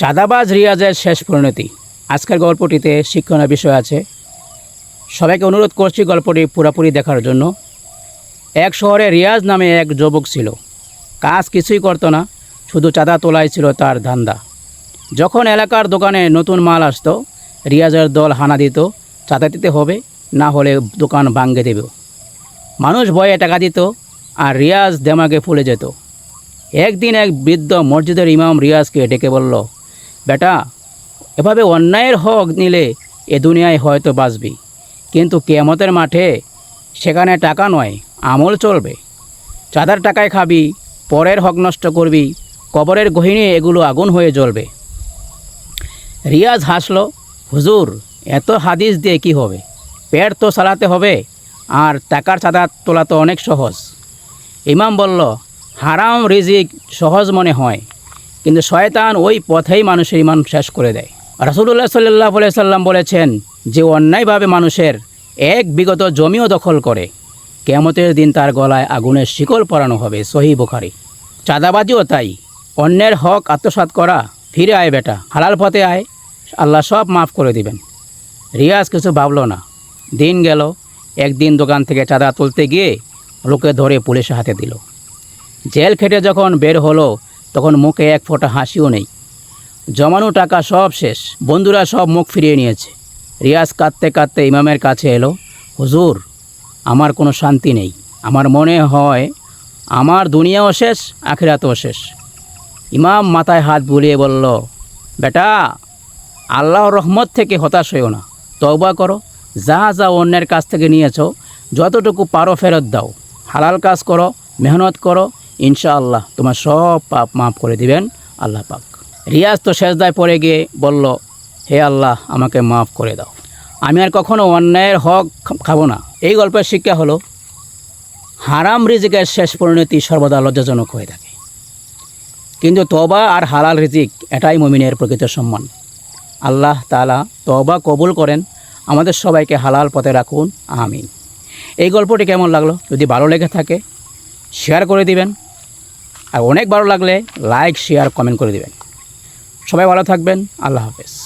চাঁদাবাজ রিয়াজের শেষ পরিণতি। আজকের গল্পটিতে শিক্ষণীয় বিষয় আছে, সবাইকে অনুরোধ করছি গল্পটি পুরোপুরি দেখার জন্য। এক শহরে রিয়াজ নামে এক যুবক ছিল। কাজ কিছুই করতো না, শুধু চাঁদা তোলাই ছিল তার ধান্দা। যখন এলাকার দোকানে নতুন মাল আসতো, রিয়াজের দল হানা দিত, চাঁদা দিতে হবে, না হলে দোকান ভাঙ্গে দেবে। মানুষ ভয়ে টাকা দিত আর রিয়াজ দেমাগে ফুলে যেত। একদিন এক বৃদ্ধ মসজিদের ইমাম রিয়াজকে ডেকে বলল বেটা, এভাবে অন্যায়ের হক নিলে এ দুনিয়ায় হয়তো বাঁচবি। কিন্তু কেয়ামতের মাঠে সেখানে টাকা নয়, আমল চলবে। চাঁদার টাকায় খাবি, পরের হক নষ্ট করবি, কবরের গহিনী এগুলো আগুন হয়ে জ্বলবে। রিয়াজ হাসল, হুজুর, এত হাদিস দিয়ে কি হবে? পেট তো চালাতে হবে, আর টাকার চাঁদা তোলা তো অনেক সহজ। ইমাম বলল, হারাম রিজিক সহজ মনে হয়। কিন্তু শয়তান ওই পথেই মানুষের ইমান শেষ করে দেয়। রাসুলুল্লাহ সাল্লাহ সাল্লাম বলেছেন যে, অন্যায়ভাবে মানুষের এক বিগত জমিও দখল করে। কেমতের দিন তার গলায় আগুনের শিকল পরানো হবে সহি বুখারি। চাঁদাবাজিও তাই। অন্যের হক আত্মসাৎ করা, ফিরে আয় বেটা, হালাল পথে আয়, আল্লাহ সব মাফ করে দিবেন। রিয়াজ কিছু ভাবলো না। দিন গেল, একদিন দোকান থেকে চাঁদা তুলতে গিয়ে লোকে ধরে পুলিশের হাতে দিল। জেল খেটে যখন বের হলো তখন মুখে এক ফোঁটা হাসিও নেই। জমানো টাকা সব শেষ। বন্ধুরা সব মুখ ফিরিয়ে নিয়েছে। রিয়াজ কাঁদতে কাঁদতে ইমামের কাছে এলো, হুজুর, আমার কোনো শান্তি নেই। আমার মনে হয় আমার দুনিয়াও শেষ, আখিরাতও শেষ। ইমাম মাথায় হাত বুলিয়ে বলল, বেটা, আল্লাহর রহমত থেকে হতাশ হইও না। তওবা করো। যা যা অন্যের কাছ থেকে নিয়েছো, যতটুকু পারো ফেরত দাও। হালাল কাজ করো, মেহনত করো ইনশাআল্লাহ তোমার সব পাপ মাফ করে দিবেন, আল্লাহ পাক। রিয়াজ তো শেষদায় পড়ে গিয়ে বলল, হে আল্লাহ, আমাকে মাফ করে দাও। আমি আর কখনো অন্যায়ের হক খাব না। এই গল্পের শিক্ষা হলো, হারাম রিজিকের শেষ পরিণতি সর্বদা লজ্জাজনক হয়ে থাকে। কিন্তু তবা আর হালাল রিজিক এটাই মমিনের প্রকৃত সম্মান। আল্লাহ তালা তবা কবুল করেন। আমাদের সবাইকে হালাল পথে রাখুন। আমিন। এই গল্পটি কেমন লাগল? যদি ভালো লেগে থাকে শেয়ার করে দিবেন। আর অনেক ভালো লাগলে লাইক শেয়ার কমেন্ট করে দেবেন। সবাই ভালো থাকবেন। আল্লাহ হাফেজ।